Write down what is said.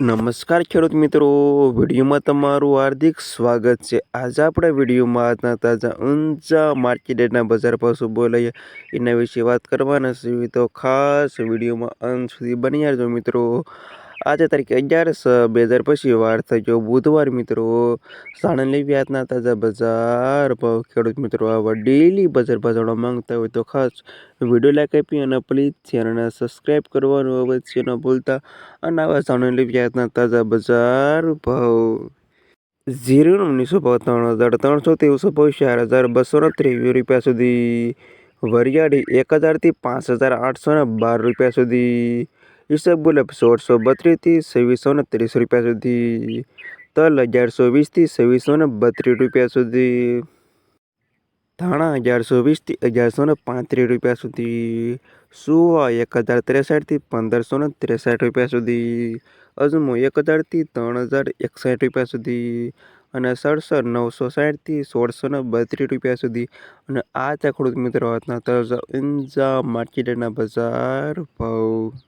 નમસ્કાર ખેડૂત મિત્રો, વિડીયોમાં તમારું હાર્દિક સ્વાગત છે. આજે આપણે વિડીયોમાં આજના તાજા ઊંચા માર્કેટના બજાર પાસે શું બોલાઈએ એના વિશે વાત કરવાના છે. તો ખાસ વિડીયોમાં અંત સુધી બની રહેજો મિત્રો. આજે તારીખ અગિયાર બે હજાર પછી વાર થઈ ગયો. બુધવાર મિત્રો, સાણંદ લેવી આજના તાજા બજાર ભાવ. ખેડૂત મિત્રો, આવા ડેલી બજાર ભાવ માંગતા હોય તો ખાસ વીડિયો લાઈક આપી અને પ્લીઝ ચેનલને સબસ્ક્રાઈબ કરવાનું અવશ્ય ન ભૂલતા. અને આવા સાણંદ લેવી આજના તાજા બજાર ભાવ. ઝીરોનો ઓગણીસો ત્રણ હજાર ત્રણસો ત્રેવીસો ભાવ ચાર હજાર બસો ત્રેવીસ રૂપિયા સુધી. વરિયાળી એક હજારથી પાંચ હજાર આઠસો બાર રૂપિયા સુધી. ઈસબગુલાબ સોળસો બત્રીસથી છવ્વીસો ને ત્રીસ રૂપિયા સુધી, તલ અગિયારસો વીસથી છવ્વીસો ને બત્રીસ રૂપિયા સુધી, ધાણા અગિયારસો વીસથી અગિયારસો ને પાંત્રીસ રૂપિયા સુધી, સુવા એક હજાર ત્રેસઠથી પંદરસો ને ત્રેસઠ રૂપિયા સુધી, અજમો એક હજારથી ત્રણ હજાર એકસઠ રૂપિયા સુધી અને સડસઠ નવસો સાઠથી સોળસો ને બત્રીસ રૂપિયા સુધી. અને આ છે, ખેડૂત મિત્રો, આજના તરફ ઊંઝા માર્કેટના બજાર ભાવ.